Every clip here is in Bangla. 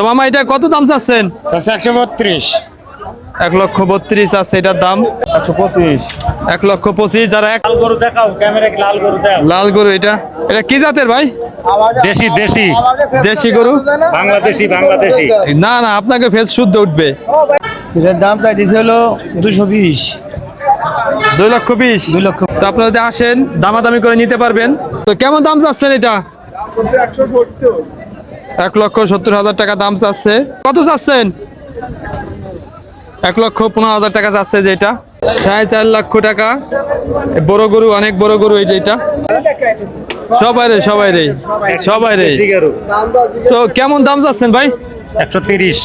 তো মামা এটা কত দাম চাচ্ছেন? চারশো একশো বত্রিশ। এক লক্ষ বত্রিশ আছে এটার দাম? একশো পঁচিশ। এক লক্ষ পঁচিশ যারা এক লাল গরু দেখাও ক্যামেরা লাল গরু লাল গরু এটা? এটা কি জাতের ভাই? দেশি দেশি। দেশি গরু? বাংলাদেশি বাংলাদেশি। না না আপনাকে ফেস শুদ্ধ উঠবে। এটার দাম তাই দিতে হলো দুশো বিশ। দুই লক্ষ বিশ? দুই লক্ষ। তো আপনারা যদি আসেন দামাদামি করে নিতে পারবেন। তো কেমন দাম চাচ্ছেন এটা? এক লক্ষ সত্তর হাজার টাকা দাম চাচ্ছে। কত চাচ্ছেন? এক লক্ষ পনেরো হাজার টাকা চাচ্ছে যেটা। সাড়ে চার লক্ষ টাকা। বড় গরু অনেক বড় গরু এই যেটা। সবাই রে সবাই রে সবাই রে। তো কেমন দাম চাচ্ছেন ভাই? একশো তিরিশ।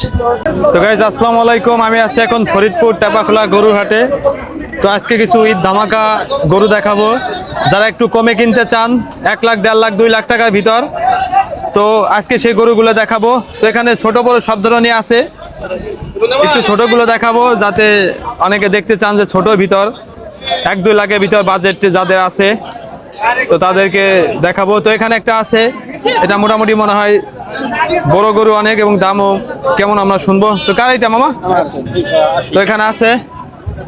তো গাইজ আসসালামু আলাইকুম। আমি আছি এখন ফরিদপুর টেপাখোলা গরুর হাটে তো আজকে কিছু ঈদ ধামাকা গরু দেখাবো। যারা একটু কমে কিনতে চান এক লাখ দেড় লাখ দুই লাখ টাকার ভিতর তো আজকে সেই গরুগুলো দেখাবো। তো এখানে ছোট বড় সব ধরনের আছে। একটু ছোটগুলো দেখাবো যাতে অনেকে দেখতে চান যে ছোটর ভিতর। এক, দুই লাখের ভিতর বাজেট যাদের আছে, তো তাদেরকে দেখাবো। তো এখানে একটা আছে, এটা মোটামুটি মনে হয় বড় গরু অনেক এবং দামও কেমন আমরা শুনব। তো কার এটা মামা? তো এখানে আছে,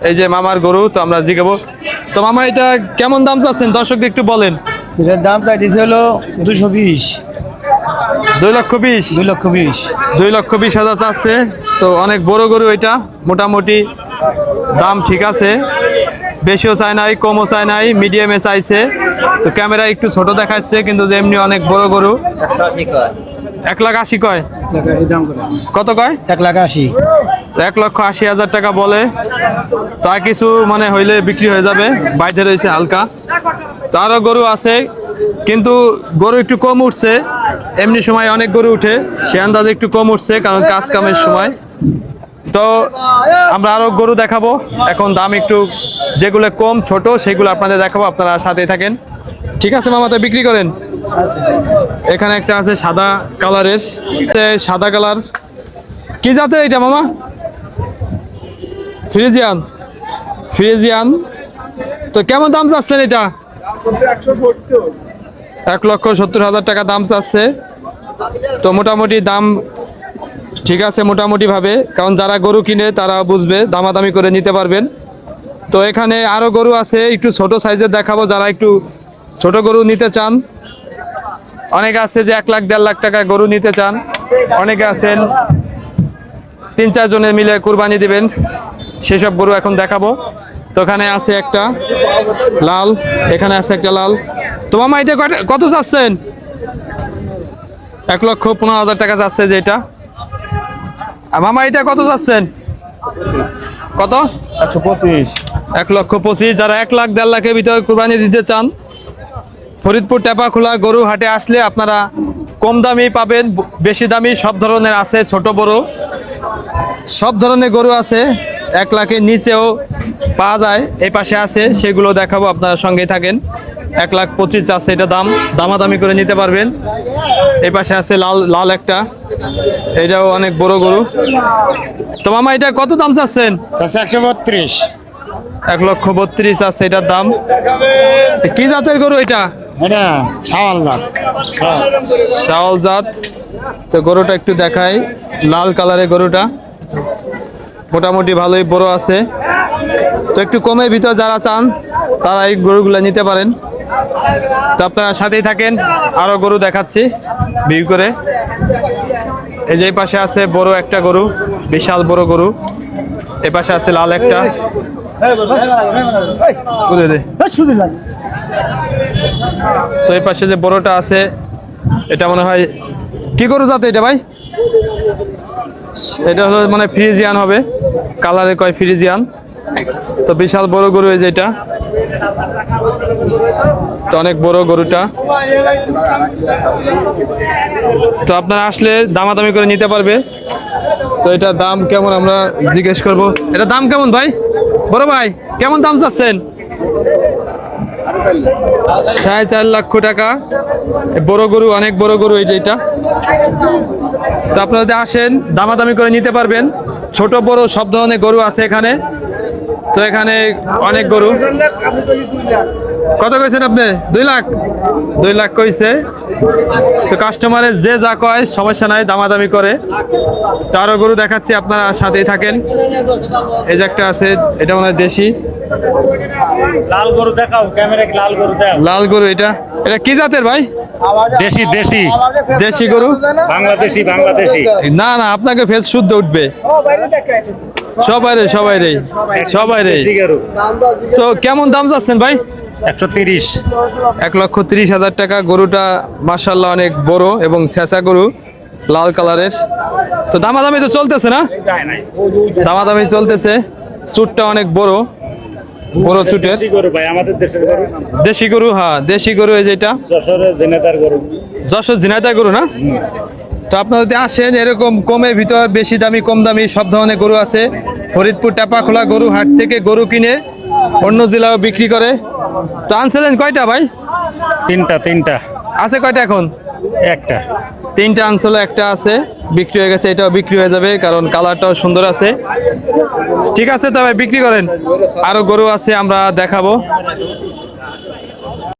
এই যে মামার গরু, তো আমরা জিগাবো। তো মামা, এটা কেমন দাম চাচ্ছেন? দর্শকদের একটু বলেন। এটার দাম দিতে হলো দুশো বিশ। দুই লক্ষ বিশ। দুই লক্ষ বিশ। দুই লক্ষ বিশ হাজার চাচ্ছে। তো অনেক বড় গরু এটা। মোটামুটি দাম ঠিক আছে। বেশিও চায় নাই কমও চায় নাই মিডিয়ামে চাইছে। তো ক্যামেরা একটু ছোট দেখাচ্ছে কিন্তু যে এমনি অনেক বড় গরু। এক লাখ আশি কয়। কত কয়? এক লাখ আশি। তো এক লক্ষ আশি হাজার টাকা বলে। তা কিছু মানে হইলে বিক্রি হয়ে যাবে। বাইরে রয়েছে হালকা। তো আরও গরু আছে। কিন্তু গরু একটু কম উঠছে। এমনি সময় অনেক গরু উঠে, সে আন্দাজে একটু কম উঠছে, কারণ কাজ কামের সময়। তো আমরা আরও গরু দেখাবো। এখন দাম একটু যেগুলো কম, ছোট, সেগুলো আপনাদের দেখাবো, আপনারা সাথে থাকেন। ঠিক আছে, মামা, তো বিক্রি করেন। এখানে একটা আছে সাদা কালারের। সাদা কালার। কি জাতের এটা মামা? ফ্রিজিয়ান। ফ্রিজিয়ান। তো কেমন দাম চাচ্ছেন এটা? এক লক্ষ সত্তর হাজার টাকা দাম চাচ্ছে। তো মোটামুটি দাম ঠিক আছে মোটামুটিভাবে, কারণ যারা গরু কিনে তারা বুঝবে, দামাদামি করে নিতে পারবেন। তো এখানে আরও গরু আছে, একটু ছোট সাইজের দেখাবো, যারা একটু ছোট গরু নিতে চান। অনেকে আছে যে এক লাখ, দেড় লাখ টাকা গরু নিতে চান। অনেকে আছেন, তিন চার জনে মিলে কুরবানি দিবেন, সেসব গরু এখন দেখাবো। তো এখানে আছে একটা লাল, এখানে আছে একটা লাল। তো মামা এটা কত- চাচ্ছেন? এক লক্ষ পনেরো হাজার টাকা চাচ্ছে যেটা আর মামা এটা কত চাচ্ছেন? কত? একশো পঁচিশ। এক লক্ষ পঁচিশ। যারা এক লাখ দেড় লাখের ভিতরে কোরবানি দিতে চান ফরিদপুর টেপাখোলা গরু হাটে আসলে আপনারা কম দামি পাবেন বেশি দামি সব ধরনের আছে ছোট বড়। সব ধরনের গরু আছে এক লাখের নিচেও পাওয়া যায় এই পাশে আছে সেগুলো দেখাবো আপনারা সঙ্গে থাকেন। এক লাখ পঁচিশ আছে এটা দাম। দামাদামি করে নিতে পারবেন। এই পাশে আছে লাল লাল একটা। এটাও অনেক বড় গরু। তো মামা এটা কত দাম চাচ্ছেন? একশো বত্রিশ। এক লক্ষ বত্রিশ আছে এটার দাম। কি জাতের গরু এটা? এটা ছাওয়াল লাখ শাওল জাত। তো গরুটা একটু দেখাই। লাল কালারের গরুটা। মোটামুটি ভালোই বড় আছে। তো একটু কমের ভিতর যারা চান তারা এই গরুগুলো নিতে পারেন। তো আপনারা সাথেই থাকেন, আরও গরু দেখাচ্ছি ভিউ করে। এই যে পাশে আছে বড় একটা গরু, বিশাল বড় গরু। এ পাশে আছে লাল একটা। তো এই পাশে যে বড়টা আছে, এটা মনে হয়, কি গরু যাতে এটা ভাই? এটা হলো মানে ফ্রিজিয়ান হবে, কালারে কয় ফ্রিজিয়ান। তো বিশাল বড় গরু এই যে এটা। তো অনেক বড় গরুটা। তো আপনারা আসলে দামাদামি করে নিতে পারবে। তো এটা দাম কেমন আমরা জিজ্ঞেস করব। এটা দাম কেমন ভাই? বড় ভাই, কেমন দাম চাচ্ছেন? সাড়ে চার লক্ষ টাকা। বড় গরু, অনেক বড় গরু এই যে এটা। তো আপনারা যদি আসেন, দামাদামি করে নিতে পারবেন। ছোট, বড় সব ধরনের গরু আছে এখানে। তো এখানে অনেক গরু। কত কইছেন আপনি? দুই লাখ? দুই লাখ কইছে। তো কাস্টমারের যে যা কয় সমস্যা নাই দামাদামি করে। তারও গরু দেখাচ্ছি আপনারা সাথেই থাকেন। এই যে একটা আছে এটা মনে হয় দেশি। লাল গরু দেখাও ক্যামেরা লাল গরু দেখাও? লাল গরু এটা। এটা কি জাতের ভাই? দেশি দেশি। দেশি গরু? বাংলাদেশি বাংলাদেশি। না না আপনাকে ফেস শুদ্ধ উঠবে। সবাই রে সবাই রে সবাই রে তো কেমন দাম যাচ্ছেন ভাই? একশো তিরিশ। এক লক্ষ তিরিশ হাজার টাকা। গরুটা মার্শাল্লাহ অনেক বড় এবং ছেঁচা গরু লাল কালারের। তো দামাদামি তো চলতেছে না? দামাদামি চলতেছে। চুটটা অনেক বড় বড় চুটের। দেশি গরু হ্যাঁ দেশি গরু এই যেটা। জেনেদার গরু। যশোর ঝিনাইদা গরু না? তো আপনারা যদি আসেন এরকম কমে ভিতর বেশি দামি কম দামি সব ধরনের গরু আছে। ফরিদপুর টাপাখোলা গরু হাট থেকে গরু কিনে অন্য জেলাও বিক্রি করে। তো আনছিলেন কয়টা ভাই? তিনটা তিনটা। আছে কয়টা এখন? একটা। তিনটা আনছিল একটা আছে বিক্রি হয়ে গেছে এটাও বিক্রি হয়ে যাবে কারণ কালারটাও সুন্দর আছে। ঠিক আছে তবে বিক্রি করেন। আরও গরু আছে আমরা দেখাবো।